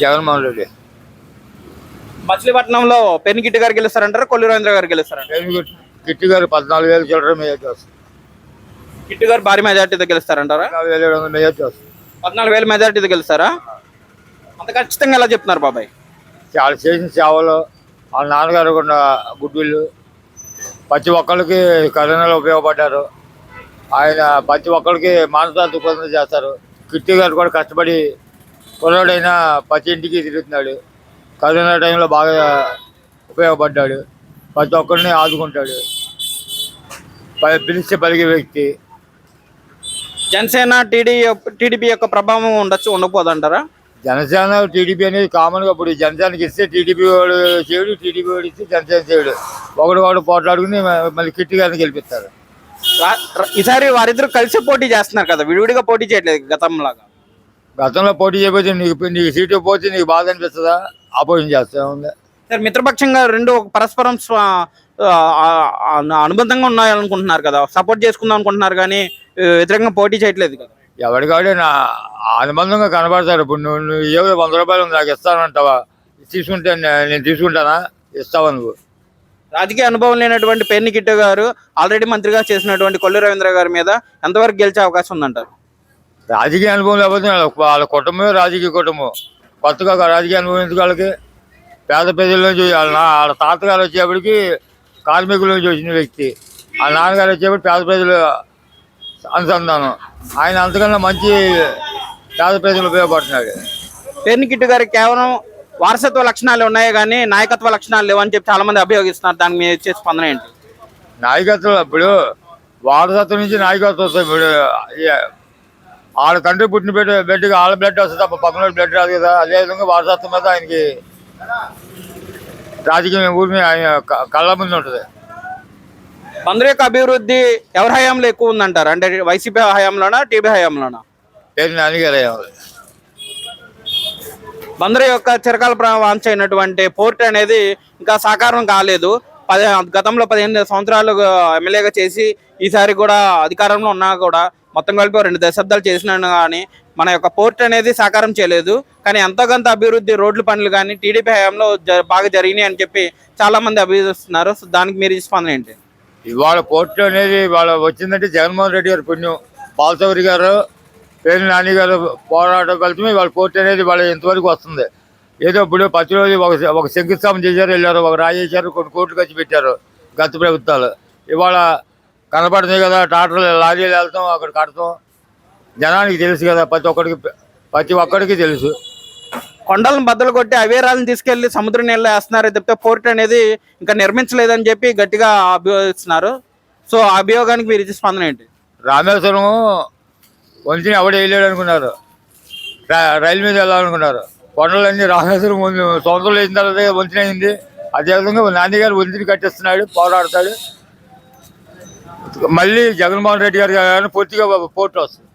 జగన్మోహన్ రెడ్డి. మచిలీపట్నంలో పెన్ని కిట్టి గారు గెలుస్తారంటారా కొల్లు రవీంద్ర గారు గెలుస్తారంటారు? కిట్టి గారు పద్నాలుగు వేలు చేస్తారు కిట్టి గారు భారీ మెజార్టీతో గెలుస్తారంటారా? పద్నాలుగు వేలు మెజార్టీతో గెలుస్తారా? అంత ఖచ్చితంగా ఎలా చెప్తున్నారు బాబాయ్? చాలా చేసిన సేవలు వాళ్ళ నాన్నగారు ఉన్న గుడ్విల్లు. ప్రతి ఒక్కరికి కరోనాలో ఉపయోగపడ్డారు. ఆయన ప్రతి ఒక్కరికి మానసిక చేస్తారు. కిట్టి గారు కూడా కష్టపడి కుర్రాడైనా ప్రతి ఇంటికి తిరుగుతున్నాడు. కరోనా టైంలో బాగా ఉపయోగపడ్డాడు. ప్రతి ఒక్కరిని ఆదుకుంటాడు. పిలిస్తే పలిగే వ్యక్తి. జనసేన టీడీ టీడీపీ యొక్క ప్రభావం ఉండొచ్చు ఉండకపోదంటారా? జనసేన టీడీపీ అనేది కామన్గా ఇప్పుడు జనసేనకి ఇస్తే టీడీపీ వాడు చేయడు టీడీపీ వాడు ఇస్తే జనసేన చేయడు. ఒకడు వాడు పోట్లాడుకుని మళ్ళీ కిట్టి గారిని గెలిపిస్తారు. ఈసారి వారిద్దరు కలిసి పోటీ చేస్తున్నారు కదా విడివిడిగా పోటీ చేయట్లేదు గతంలాగా. గతంలో పోటీ చేయకపోతే నీకు నీకు సీటు పోతే నీకు బాధ అనిపిస్తుందా? ఆపోజిషన్ చేస్తా ఉంది సార్ మిత్రపక్షంగా రెండు ఒక పరస్పరం అనుబంధంగా ఉన్నాయనుకుంటున్నారు కదా. సపోర్ట్ చేసుకుందాం అనుకుంటున్నారు కానీ వ్యతిరేకంగా పోటీ చేయట్లేదు కదా. ఎవరికాడే నా అనుబంధంగా కనబడతారు ఇప్పుడు నువ్వు నువ్వు ఏదో వంద రూపాయలు ఉంది, నాకు ఇస్తానంటావా? తీసుకుంటే నేను తీసుకుంటానా? ఇస్తావా నువ్వు? రాజకీయ అనుభవం లేనటువంటి పెన్ని కిట్టు గారు ఆల్రెడీ మంత్రిగా చేసినటువంటి కొల్లు రవీంద్ర గారి మీద ఎంతవరకు గెలిచే అవకాశం ఉందంటారు? రాజకీయ అనుభవం లేకపోతే వాళ్ళ వాళ్ళ కుటుంబమే రాజకీయ కుటుంబం. కొత్తగా ఒక రాజకీయ అనుభవం ఎందుకు వాళ్ళకి? పేద ప్రజల నుంచి వాళ్ళ వాళ్ళ తాతగారు వచ్చేప్పటికి కార్మికుల నుంచి వచ్చిన వ్యక్తి. వాళ్ళ నాన్నగారు వచ్చేప్పటికి పేద ప్రజలు అనుసంధానం. ఆయన అంతకన్నా మంచి పేద ప్రజలు ఉపయోగపడుతున్నాడు పెన్ని కిట్టు గారికి కేవలం వారసత్వ లక్షణాలు ఉన్నాయి కానీ నాయకత్వ లక్షణాలు లేవని చెప్పి చాలా మంది అభియోగిస్తున్నారు. దానికి మీరు ఇచ్చే స్పందన ఏంటి? నాయకత్వం ఇప్పుడు వారసత్వం నుంచి నాయకత్వం వస్తుంది ఇప్పుడు వాళ్ళ తండ్రి పుట్టిన బిడ్డ బిడ్డకి వాళ్ళ బ్లడ్ వస్తుంది తప్ప పక్కన బ్లడ్ రాదు కదా. అదేవిధంగా వారసత్వం మీద ఆయనకి రాజకీయ ఊరి మీద ఆయన కళ్ళ ముందు ఉంటుంది. బందరు యొక్క అభివృద్ధి ఎవరి హయాంలో ఎక్కువ ఉందంటారు? అంటే వైసీపీ హయాంలోనా టీబీ హయాంలోనా? పేరు నాన్నగారు బందరు యొక్క చిరకాల వాంఛ అయినటువంటి పోర్ట్ అనేది ఇంకా సాకారం కాలేదు. పది గతంలో పదిహేను సంవత్సరాలు ఎమ్మెల్యేగా చేసి ఈసారి కూడా అధికారంలో ఉన్నా కూడా మొత్తం కలిపి రెండు దశాబ్దాలు చేసినాను కానీ మన యొక్క పోర్ట్ అనేది సాకారం చేయలేదు. కానీ ఎంతో కొంత అభివృద్ధి రోడ్ల పనులు కానీ టీడీపీ హయాంలో బాగా జరిగినాయి అని చెప్పి చాలామంది అభివృద్ధిస్తున్నారు సో దానికి మీరు స్పందన ఏంటి? ఇవాళ పోర్టు అనేది వాళ్ళ వచ్చిందంటే జగన్మోహన్ రెడ్డి గారి పుణ్యం. బాలసౌరి గారు పేరు నాని గారు పోరాటం కలిసి వాళ్ళ పోర్టు అనేది వాళ్ళ ఇంతవరకు వస్తుంది. ఏదో ఇప్పుడు ప్రతిరోజు ఒక ఒక శంకుస్థాపన చేశారు వెళ్ళారు ఒక రాజేశారు కొన్ని కోట్లు ఖర్చు పెట్టారు గత ప్రభుత్వాలు. ఇవాళ కనపడుతుంది కదా ట్రాక్టర్లు లారీలు వెళ్తాం అక్కడ కడతాం. జనానికి తెలుసు కదా ప్రతి ఒక్కరికి ప్రతి ఒక్కరికి తెలుసు. కొండలను బద్దలు కొట్టి అవేరాలను తీసుకెళ్ళి సముద్ర నీళ్ళు వేస్తున్నారు. తప్పితే పోర్ట్ అనేది ఇంకా నిర్మించలేదని చెప్పి గట్టిగా అభియోగిస్తున్నారు. సో ఆ అభియోగానికి మీరు ఇచ్చే స్పందన ఏంటి? రామేశ్వరం వంతిని ఎవడు వేయలేడు అనుకున్నారు. రైలు మీద వెళ్ళాలనుకున్నారు. కొండలన్నీ రామేశ్వరం సొంతలు వేసిన తర్వాత వంతిని అయింది. అదేవిధంగా నాన్నగారు వంతిని కట్టిస్తున్నాడు పోరాడతాడు. మళ్ళీ జగన్మోహన్ రెడ్డి గారు కానీ పూర్తిగా పోటీ వస్తుంది